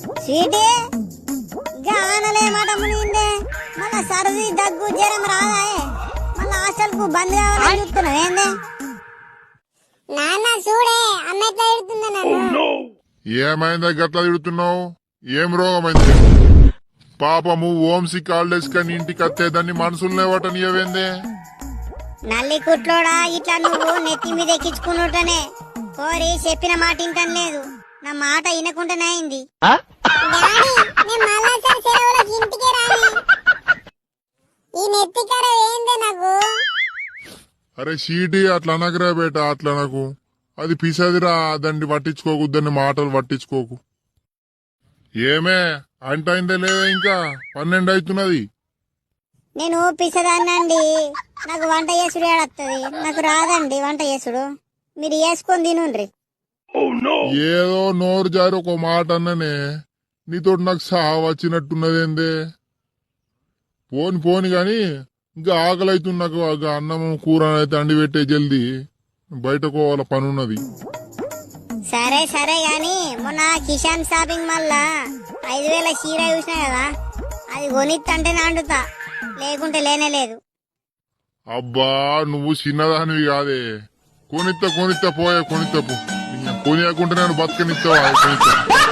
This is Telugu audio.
స్వీటీ గానలే మాట మునిగిందే మళ్ళా సర్ది దగ్గు జ్వరం రాదాయే మళ్ళా బంద్ కావాలని చూస్తున్నావు ఏందే? నాన్న చూడే అమ్మ ఎట్లా ఎడుతుందా నన్ను. ఏమైందా గట్లా తిడుతున్నావు? ఏం రోగమైంది? పాపము ఓంసిక్ హాలిడేస్ కానీ ఇంటికి అత్తేదాన్ని మనసులనే నీయవేందే నల్లి కుట్లోడా ఇట్లా నువ్వు నెత్తి మీద ఎక్కించుకున్నట్టనే కోరి చెప్పిన మాట ఇంటం లేదు నా మాట వినకుండానే అయింది. ఈ ఏందే నాకు? అరే షీటి అట్లా అనకరా బేట అట్లా నాకు. అది పిసదిరా దాన్ని పట్టించుకోకు దాన్ని మాటలు పట్టించుకోకు. ఏమే అంటైందే లేదా ఇంకా? పన్నెండు అవుతున్నది. నేను పిసదాన్నండి. నాకు వంట చేసుడు ఏడత్తది. నాకు రాదండి వంట చేసుడు. మీరు వేసుకొని తినుండ్రి. ఏదో నోరు జారి ఒక మాట అన్ననే. నీతో నాకు సావ వచ్చినట్టున్నదేందే? పోని పోని గాని ఇంకా ఆకలి అవుతుంది నాకు ఆ అన్నం కూర అయితే అండి పెట్టే జల్దీ. బయటకు పోవాల పని ఉన్నది సరే సరే గాని మొన్న కిషాన్ షాపింగ్ మళ్ళా ఐదు వేల చీర చూసినా కదా అది కొనిత్తంటేనే అండుతా లేకుంటే లేనే లేదు. అబ్బా నువ్వు చిన్నదానివి కాదే. కొనిత్త కొనిత్త పోయే కొనిత్త పో కొనియకుంటే నేను బతకనిస్తావా కొనిత్త